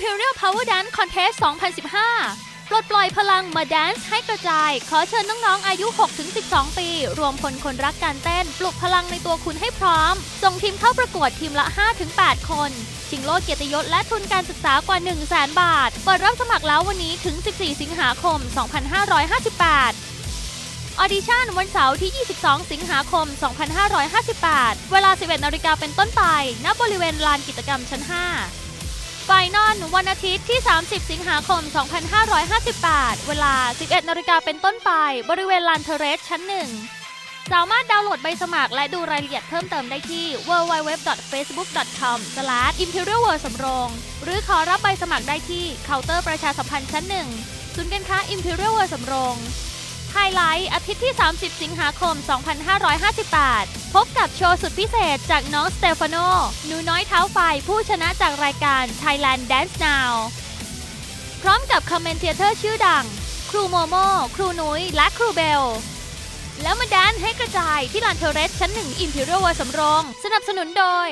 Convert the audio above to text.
Imperial Power Dance Contest 2015 ปลดปล่อยพลังมาแดนซ์ให้กระจาย ขอเชิญน้องๆ อายุ 6-12 ปี รวมพลคนรักการเต้น ปลุกพลังในตัวคุณให้พร้อม ส่งทีมเข้าประกวดทีมละ 5-8 คน ชิงโล่เกียรติยศและทุนการศึกษากว่า 1 0 0 0 0แบาท เปิดรับสมัครแล้ววันนี้ถึง 14 สิงหาคม 2558ออดิชั่นวันเสาร์ที่ 22 สิงหาคม 2558 เวลา 11 นาฬิกาเป็นต้นไป ณ บริเวณลานกิจกรรมชั้น 5 ไฟนอลวันอาทิตย์ที่ 30 สิงหาคม 2558 เวลา 11 นาฬิกาเป็นต้นไป บริเวณลานเทเรสชั้น1สามารถดาวน์โหลดใบสมัครและดูรายละเอียดเพิ่มเติมได้ที่ www.facebook.com/imperialworld สำโรง หรือขอรับใบสมัครได้ที่เคาน์เตอร์ประชาสัมพันธ์ชั้น1ศูนย์การค้า Imperial World สำโรง ไฮไลท์อาทิตย์ที่ 30 สิงหาคม 2558 พบกับโชว์สุดพิเศษจากน้องสเตฟานโนหนูน้อยเท้าไฟผู้ชนะจากรายการ Thailand Dance Now พร้อมกับคอมเมนเทเตอร์ชื่อดัง ครูโมโม ครูนุ้ย และครูเบล แล้วมาแดนให้กระจายที่ลานเทเรสชั้นหนึ่ง Imperial World สำโรง สนับสนุนโดย